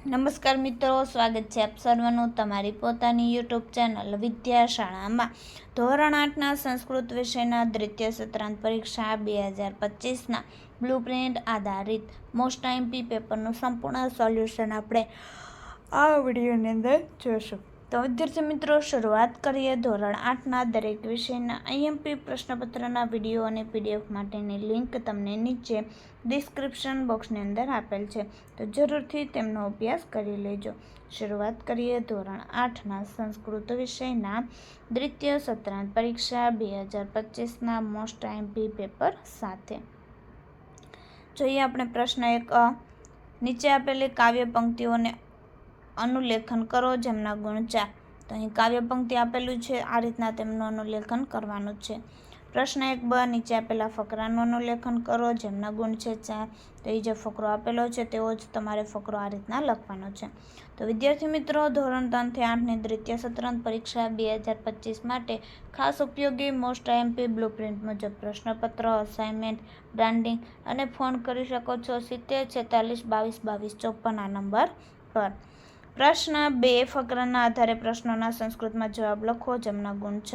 નમસ્કાર મિત્રો, સ્વાગત છે આપ સર્વનું તમારી પોતાની યુટ્યુબ ચેનલ વિદ્યાશાળામાં. ધોરણ આઠના સંસ્કૃત વિષયના દ્વિતીય સત્રાંત પરીક્ષા બે હજાર પચીસના બ્લુપ્રિન્ટ આધારિત. મોસ્ટ આઈમપી પેપરનું સંપૂર્ણ સોલ્યુશન આપણે આ વિડીયોની અંદર જોશું તો વિદ્યાર્થી મિત્રો, શરૂઆત કરીએ ધોરણ આઠના દરેક વિષયના આઈએમપી પ્રશ્નપત્રના વીડિયો અને પીડીએફ માટેની લિંક તમને નીચે ડિસ્ક્રિપ્શન બોક્સની અંદર આપેલ છે. તો જરૂરથી તેમનો અભ્યાસ કરી લેજો. શરૂઆત કરીએ ધોરણ આઠના સંસ્કૃત વિષયના. દ્વિતીય સત્રાંત પરીક્ષા બે હજાર પચીસના મોસ્ટ આઈએમપી પેપર સાથે. જોઈએ આપણે પ્રશ્ન એક નીચે આપેલી કાવ્ય પંક્તિઓને અનુલેખન કરો જેમના ગુણ ચાર તો અહીં કાવ્ય પંક્તિ આપેલું છે. આ રીતના તેમનું અનુલેખન કરવાનું છે. પ્રશ્ન એક બ, નીચે આપેલા ફકરાનું અનુલેખન કરો જેમના ગુણ છે ચાર તો એ જે ફકરો આપેલો છે તેવો જ તમારે ફકરો આ રીતના લખવાનો છે. તો વિદ્યાર્થી મિત્રો, ધોરણ ત્રણથી આઠની દ્વિતીય સત્રાંત પરીક્ષા બે હજાર પચીસ માટે ખાસ ઉપયોગી મોસ્ટ આઈએમપી બ્લુપ્રિન્ટ મુજબ પ્રશ્નપત્ર અસાઇનમેન્ટ બ્રાન્ડિંગ અને ફોન કરી શકો છો સિત્તેર, છેતાલીસ, બાવીસ બાવીસ, ચોપન આ નંબર પર. પ્રશ્ન બે, ફકરાના આધારે પ્રશ્નોના સંસ્કૃતમાં જવાબ લખો, જેમના ગુણ છ.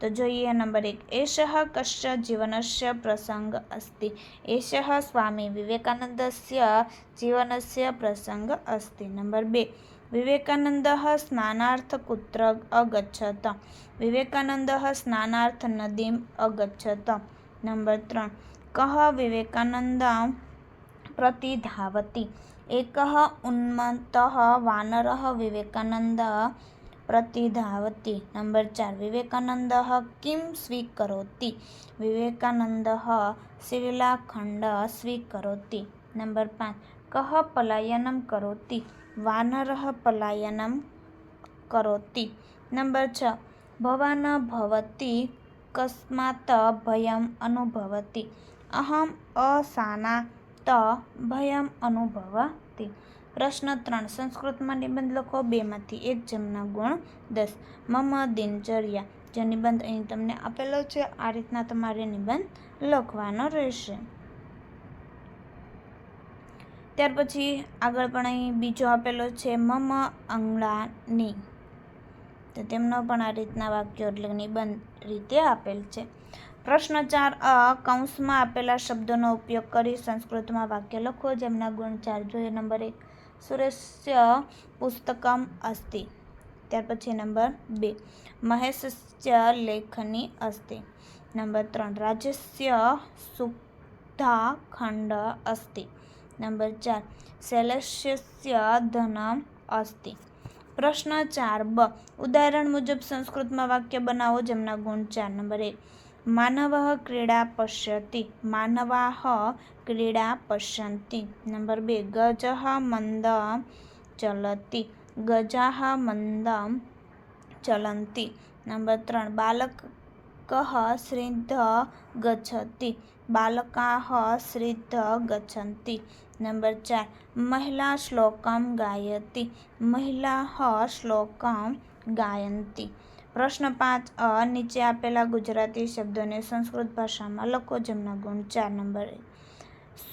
તો જોઈએ નંબર એક. એષ કશ્ય જીવનસ્ય પ્રસંગ અસ્તિ. એષ સ્વામી વિવેકાનંદસ્ય જીવનસ્ય પ્રસંગ અસ્તિ. નંબર બે. વિવેકાનંદ સ્નાનાર્થ કુત્ર અગચ્છત. વિવેકાનંદ સ્નાનાર્થ નદીમ અગચ્છત. નંબર ત્રણ. કહ વિવેકાનંદ પ્રતિધાવતી એક उन्मत्तः વાનર વિવેકાનંદ પ્રતિધાવતી નંબર ચાર વિવેકાનંદ કિમ स्वीकरोति? વિવેકાનંદ શિલાખંડ स्वीकरोति। નંબર પાંચ કહ પલાયનમ करोति? વાનર પલાયનમ करोति। નંબર છ ભવાન ભવતી કસ્માત ભયમ અનુભવતી અહમ અસાના ત ભયમ અનુભવતી. પ્રશ્ન ત્રણ. સંસ્કૃતમાં નિબંધ લખો બેમાંથી એક જેમના ગુણ દસ. મમ દિનચર્યા. જે નિબંધ અહીં તમને આપેલો છે, આ રીતના તમારે નિબંધ લખવાનો રહેશે. ત્યાર પછી આગળ પણ અહીં બીજો આપેલો છે, મમ અંગળાની તો તેમનો પણ આ રીતના વાક્યો એટલે નિબંધ રીતે આપેલ છે. પ્રશ્ન ચાર અ કૌંસમાં આપેલા શબ્દોનો ઉપયોગ કરી સંસ્કૃતમાં વાક્ય લખો, જેમના ગુણ ચાર જોઈએ. નંબર એક, સુરેશ્ય પુસ્તકમ અસ્તિ. ત્યાર પછી નંબર બે, મહેશસ્ય લેખની અસ્તિ. નંબર ત્રણ, રાજસ્ય સુક્તા ખંડ અસ્તિ. નંબર ચાર શૈલસ્ય ધનમ અસ્તિ. પ્રશ્ન ચાર, બ, ઉદાહરણ મુજબ સંસ્કૃતમાં વાક્ય બનાવો, જેમના ગુણ ચાર. નંબર એક માનવ ક્રીડા પશ્યતિ, માનવા ક્રીડા પશ્યંતિ. નંબર બે, ગજ મંદ ચલતી, ગજા મંદ ચલંતી. નંબર ત્રણ, બાલક શ્રીદ્ધ ગચ્છતિ, બાલકા શ્રીદ્ધ ગચ્છન્તિ નંબર ચાર, મહિલા શ્લોકમ ગાયતી, મહિલા શ્લોકમ ગાયંતી. પ્રશ્ન પાંચ, અ, નીચે આપેલા ગુજરાતી શબ્દોને સંસ્કૃત ભાષામાં લખો જેમના ગુણ ચાર નંબર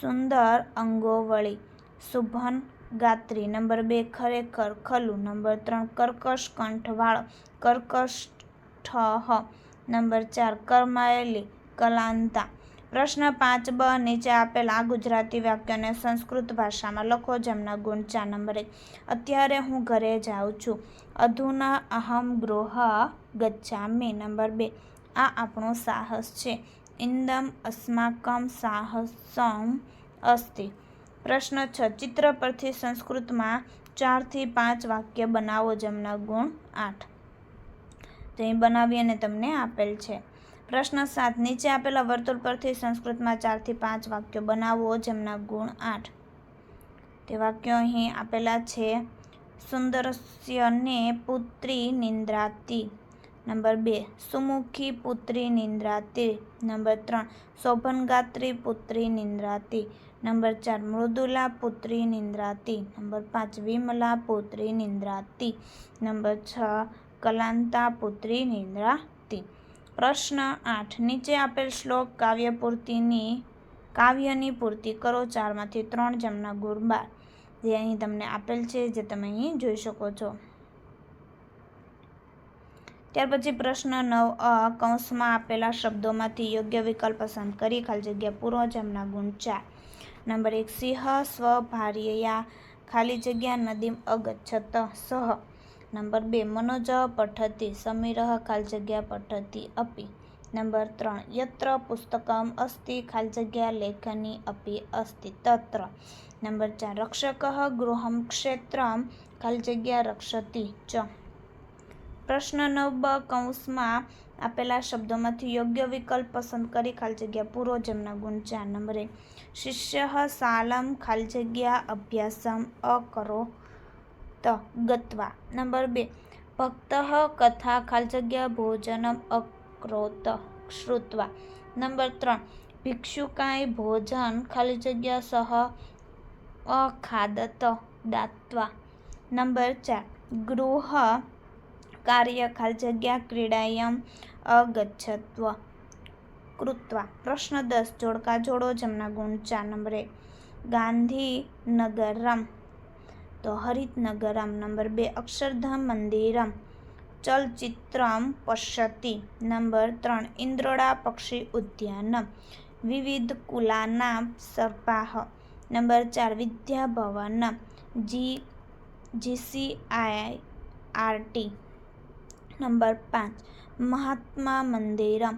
સુંદર અંગોવળી, શુભન ગાત્રી, નંબર બે ખરેખર ખલું, નંબર ત્રણ કર્કશ કંઠવાળ ઠ નંબર ચાર કરમાયેલી, કલાંતા પ્રશ્ન પાંચ બ નીચે આપેલ આ ગુજરાતી વાક્યને સંસ્કૃત ભાષામાં લખો જેમના ગુણ ચાર નંબરે. અત્યારે હું ઘરે જાઉં છું. અધુના અહમ ગૃહ ગચ્છામી નંબર બે. આ આપણું સાહસ છે. ઇન્દમ અસ્માકમ સાહસમ અસ્તિ. પ્રશ્ન છ. ચિત્ર પરથી સંસ્કૃતમાં ચારથી પાંચ વાક્ય બનાવો જેમના ગુણ આઠ. તો બનાવી અને તમને આપેલ છે. પ્રશ્ન સાત. નીચે આપેલા વર્તુળ પરથી સંસ્કૃતમાં ચારથી પાંચ વાક્યો બનાવો, જેમના ગુણ આઠ. તે વાક્યો અહીં આપેલા છે. સુંદરસ્યને પુત્રી નિંદ્રાતી. નંબર બે. સુમુખી પુત્રી નિંદ્રાતી. નંબર ત્રણ. શોભનગાત્રી પુત્રી નિંદ્રાતી. નંબર ચાર. મૃદુલા પુત્રી નિંદ્રાતી. નંબર પાંચ. વિમલા પુત્રી નિંદ્રાતી. નંબર છ. કલાંતા પુત્રી નિંદ્રાતી. પ્રશ્ન આઠ. નીચે આપેલ શ્લોક કાવ્ય પૂર્તિની કાવ્યની પૂર્તિ કરો ચારમાંથી ત્રણ જેમના ગુણ જે અહીં તમને આપેલ છે, જે તમે અહીં જોઈ શકો છો. ત્યાર પછી પ્રશ્ન નવ અ, કૌંસમાં આપેલા શબ્દોમાંથી યોગ્ય વિકલ્પ પસંદ કરી ખાલી જગ્યા પૂરો જેમના ગુણ ચાર. નંબર એક, સિંહ સ્વભાર્યયા ખાલી જગ્યા, નદીમ, અગચ્છત, સહ. નંબર બે મનોજ પઠતી સમીરઃ ખાલી જગ્યા પઠતી, અપી. નંબર ત્રણ, યત્ર પુસ્તકમ અસ્તિ ખાલી જગ્યા લેખની અપી અસ્તિ. તત્ર. નંબર ચાર, રક્ષક ગૃહમ ક્ષેત્રમ ખાલી જગ્યા રક્ષતી. ચ. પ્રશ્ન નવ કૌંસમાં આપેલા શબ્દોમાંથી યોગ્ય વિકલ્પ પસંદ કરી ખાલી જગ્યા પૂરો જેમના ગુણ ચાર. નંબર શિષ્ય સાલમ ખાલી જગ્યા અભ્યાસમ અકરો ત ગત્વા નંબર બે, ભક્ત કથા ખાલી જગ્યા ભોજનમ અક્રોત શ્રુત્વા. નંબર ત્રણ ભિક્ષુકાય ભોજન ખાલી જગ્યા સહ અખાદત દાત્વા. નંબર ચાર, ગૃહ કાર્ય ખાલી જગ્યા ક્રીડાયમ અગચ્છત્વ કૃત્વા. પ્રશ્ન દસ, જોડકા જોડો જમના ગુણ ચાર. નંબર ગાંધીનગરમ તો હરિતનગરમ નંબર બે, અક્ષરધામ મંદિરમ ચલચિત્રમ પશ્યતિ. નંબર ત્રણ, ઇન્દ્રોડા પક્ષી ઉદ્યાનમ વિવિધ કુલાના સર્પાહ. નંબર ચાર Vidyabhavan G GCERT number પાંચ, મહાત્મા મંદિરમ